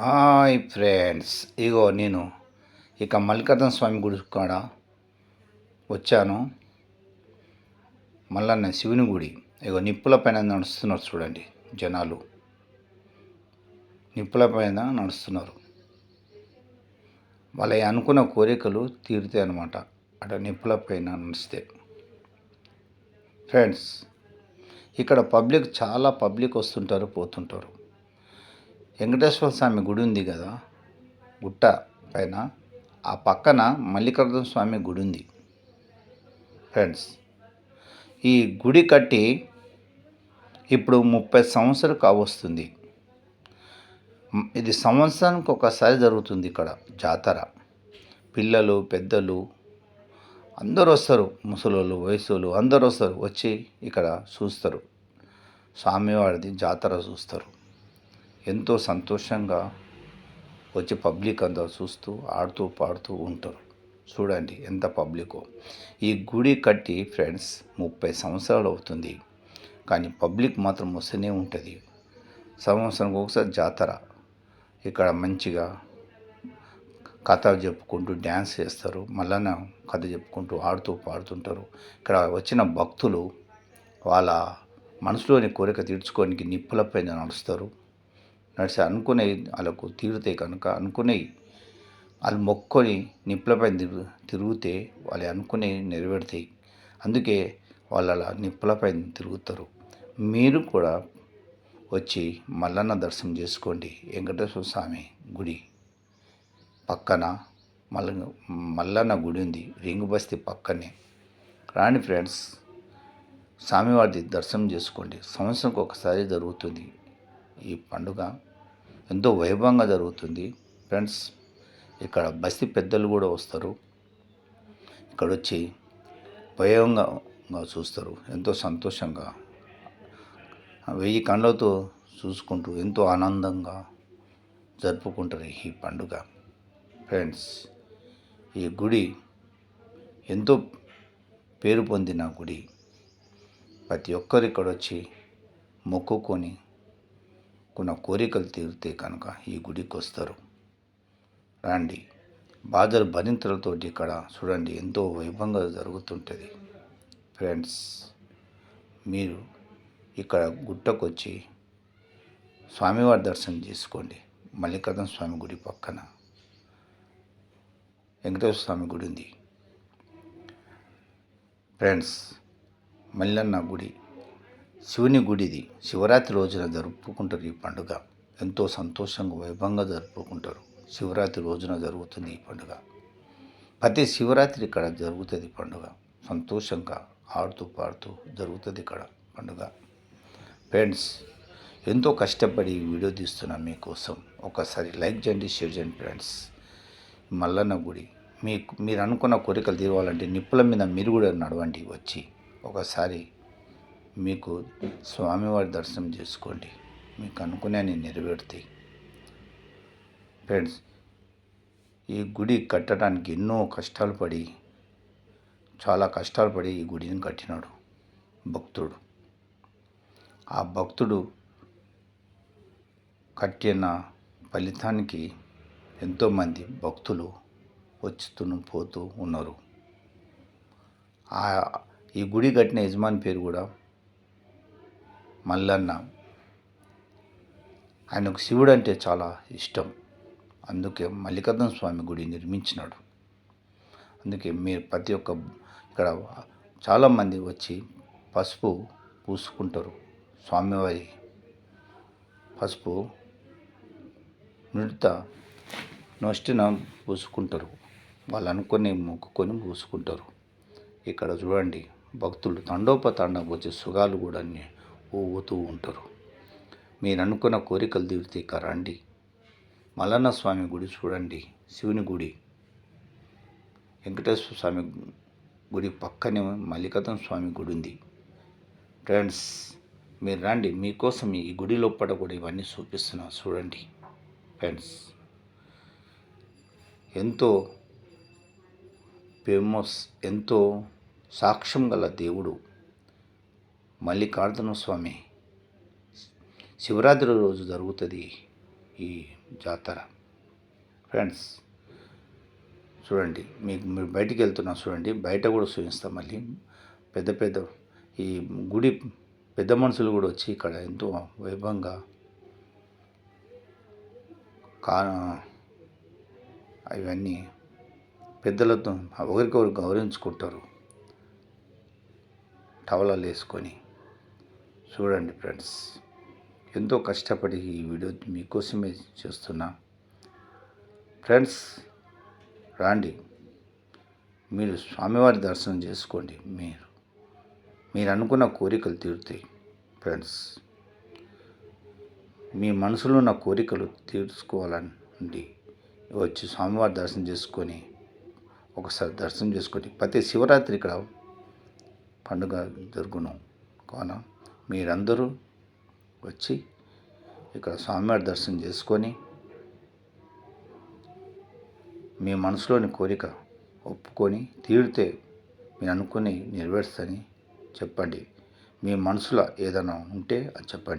Hi friends. ఇగో నేను ఇక మల్లికార్జున స్వామి గుడి కాడ వచ్చాను. మల్లన్న శివుని గుడి. ఇగో నిప్పుల పైన నడుస్తున్నారు చూడండి జనాలు. నిప్పుల పైన నడుస్తున్నారు. వాళ్ళ అనుకున్న కోరికలు తీరుతాయి అన్నమాట. అక్కడ నిప్పుల పైన నడిస్తే. ఫ్రెండ్స్ ఇక్కడ పబ్లిక్ చాలా పబ్లిక్ వస్తుంటారు పోతుంటారు. వెంకటేశ్వర స్వామి గుడి ఉంది కదా గుట్ట పైన ఆ పక్కన మల్లికార్జున స్వామి గుడి ఉంది. ఫ్రెండ్స్ ఈ గుడి కట్టి ఇప్పుడు ముప్పై సంవత్సరాలు కావస్తుంది. ఇది సంవత్సరానికి ఒకసారి జరుగుతుంది ఇక్కడ జాతర. పిల్లలు పెద్దలు అందరూ వస్తారు. ముసలోళ్ళు వయసులు అందరూ వస్తారు. వచ్చి ఇక్కడ చూస్తారు. స్వామివారిది జాతర చూస్తారు. ఎంతో సంతోషంగా వచ్చి పబ్లిక్ అంతా చూస్తూ ఆడుతూ పాడుతూ ఉంటారు. చూడండి ఎంత పబ్లికో. ఈ గుడి కట్టి ఫ్రెండ్స్ ముప్పై సంవత్సరాలు అవుతుంది. కానీ పబ్లిక్ మాత్రం వస్తూనే ఉంటుంది. సంవత్సరానికి ఒకసారి జాతర. ఇక్కడ మంచిగా కథ చెప్పుకుంటూ డ్యాన్స్ చేస్తారు. మళ్ళా కథ చెప్పుకుంటూ ఆడుతూ పాడుతుంటారు. ఇక్కడ వచ్చిన భక్తులు వాళ్ళ మనసులోని కోరిక తీర్చుకోనికి నిప్పుల పైన నడుస్తారు. నడిచి అనుకునే వాళ్ళకు తీరుతాయి కనుక అనుకునేవి వాళ్ళు మొక్కొని నిప్పులపై తిరుగు తిరిగితే వాళ్ళు అనుకునే నెరవేరుతాయి. అందుకే వాళ్ళు అలా నిప్పులపై తిరుగుతారు. మీరు కూడా వచ్చి మల్లన్న దర్శనం చేసుకోండి. వెంకటేశ్వర స్వామి గుడి పక్కన మల్ల మల్లన్న గుడి ఉంది. రింగు బస్తీ పక్కనే. రాండి ఫ్రెండ్స్ స్వామివారి దర్శనం చేసుకోండి. సంవత్సరంకి ఒకసారి జరుగుతుంది ఈ పండుగ. ఎంతో వైభవంగా జరుగుతుంది. ఫ్రెండ్స్ ఇక్కడ బస్తి పెద్దలు కూడా వస్తారు. ఇక్కడ వచ్చి వైభవంగా చూస్తారు. ఎంతో సంతోషంగా. వెయ్యి కళ్ళతో చూసుకుంటూ ఎంతో ఆనందంగా జరుపుకుంటారు ఈ పండుగ. ఫ్రెండ్స్ ఈ గుడి ఎంతో పేరు పొందిన గుడి. ప్రతి ఒక్కరు ఇక్కడ వచ్చి మొక్కుకొని కొన్ని కోరికలు తీరితే కనుక ఈ గుడికి వస్తారు. రండి. బాధలు భరింతలతోటి ఇక్కడ చూడండి ఎంతో వైభవంగా జరుగుతుంటుంది. ఫ్రెండ్స్ మీరు ఇక్కడ గుట్టకొచ్చి స్వామివారి దర్శనం చేసుకోండి. మల్లికార్జున స్వామి గుడి పక్కన. వెంకటేశ్వర స్వామి గుడి ఉంది. ఫ్రెండ్స్ మల్లన్న గుడి శివుని గుడిది శివరాత్రి రోజున జరుపుకుంటారు ఈ పండుగ. ఎంతో సంతోషంగా వైభవంగా జరుపుకుంటారు. శివరాత్రి రోజున జరుగుతుంది ఈ పండుగ. ప్రతి శివరాత్రి ఇక్కడ జరుగుతుంది ఈ పండుగ. సంతోషంగా ఆడుతూ పాడుతూ జరుగుతుంది ఇక్కడ పండుగ. ఫ్రెండ్స్ ఎంతో కష్టపడి ఈ వీడియో తీస్తున్నా మీకోసం. ఒకసారి లైక్ చేయండి షేర్ చేయండి ఫ్రెండ్స్. మల్లన్న గుడి. మీకు మీరు అనుకున్న కోరికలు తీరవాలంటే నిప్పుల మీద మీరు కూడా నడవండి వచ్చి. ఒకసారి మీకు స్వామివారి దర్శనం చేసుకోండి. మీకు అనుకునే అని నెరవేరుతాయి. ఫ్రెండ్స్ ఈ గుడి కట్టడానికి ఎన్నో కష్టాలు పడి చాలా కష్టాలు పడి ఈ గుడిని కట్టినాడు భక్తుడు. ఆ భక్తుడు కట్టిన ఫలితానికి ఎంతోమంది భక్తులు వచ్చుతూ పోతూ ఉన్నారు. ఆ ఈ గుడి కట్టిన యజమాని పేరు కూడా మల్లన్న. ఆయనకు శివుడు అంటే చాలా ఇష్టం. అందుకే మల్లికార్జున స్వామి గుడి నిర్మించినాడు. అందుకే మీరు ప్రతి ఒక్క ఇక్కడ చాలామంది వచ్చి పసుపు పూసుకుంటారు. స్వామివారి పసుపు నుడిత నొష్టిన పూసుకుంటారు. వాళ్ళు అనుకుని మొక్కుకొని పూసుకుంటారు. ఇక్కడ చూడండి భక్తులు తండోపతండం వచ్చే సుగాలు కూడా అన్నీ ఊగుతూ ఉంటారు. మీరు అనుకున్న కోరికలు తీరితే కరండి. రండి మల్లన్న స్వామి గుడి చూడండి శివుని గుడి. వెంకటేశ్వర స్వామి గుడి పక్కనే మల్లికార్జున స్వామి గుడి ఉంది. ఫ్రెండ్స్ మీరు రండి మీకోసం ఈ గుడి లోపల కూడా ఇవన్నీ చూపిస్తున్నా చూడండి. ఫ్రెండ్స్ ఎంతో ఫేమస్ ఎంతో సాక్ష్యం గల దేవుడు మల్లికార్జున స్వామి. శివరాత్రి రోజు జరుగుతుంది ఈ జాతర. ఫ్రెండ్స్ చూడండి మీకు మీరు బయటికి వెళ్తున్నా చూడండి బయట కూడా చూపిస్తాం మళ్ళీ. పెద్ద పెద్ద ఈ గుడి పెద్ద మనుషులు కూడా వచ్చి ఇక్కడ ఎంతో వైభవంగా కా అవన్నీ పెద్దలతో ఒకరికొకరు గౌరవించుకుంటారు. టవలాలు వేసుకొని. చూడండి ఫ్రెండ్స్ ఎంతో కష్టపడి ఈ వీడియో మీకోసమే చేస్తున్నా. ఫ్రెండ్స్ రాండి. మీరు స్వామివారి దర్శనం చేసుకోండి. మీరు మీరు అనుకున్న కోరికలు తీరుతాయి ఫ్రెండ్స్. మీ మనసులో ఉన్న కోరికలు తీర్చుకోవాలండి. వచ్చి స్వామివారి దర్శనం చేసుకొని ఒకసారి దర్శనం చేసుకొని ప్రతి శివరాత్రి ఇక్కడ పండుగ జరుగును. కావున మీరందరూ వచ్చి ఇక్కడ స్వామివారి దర్శనం చేసుకొని మీ మనసులోని కోరిక ఒప్పుకొని తీరితే మీరు అనుకుని నెరవేరుస్తని చెప్పండి. మీ మనసులో ఏదైనా ఉంటే అది చెప్పండి.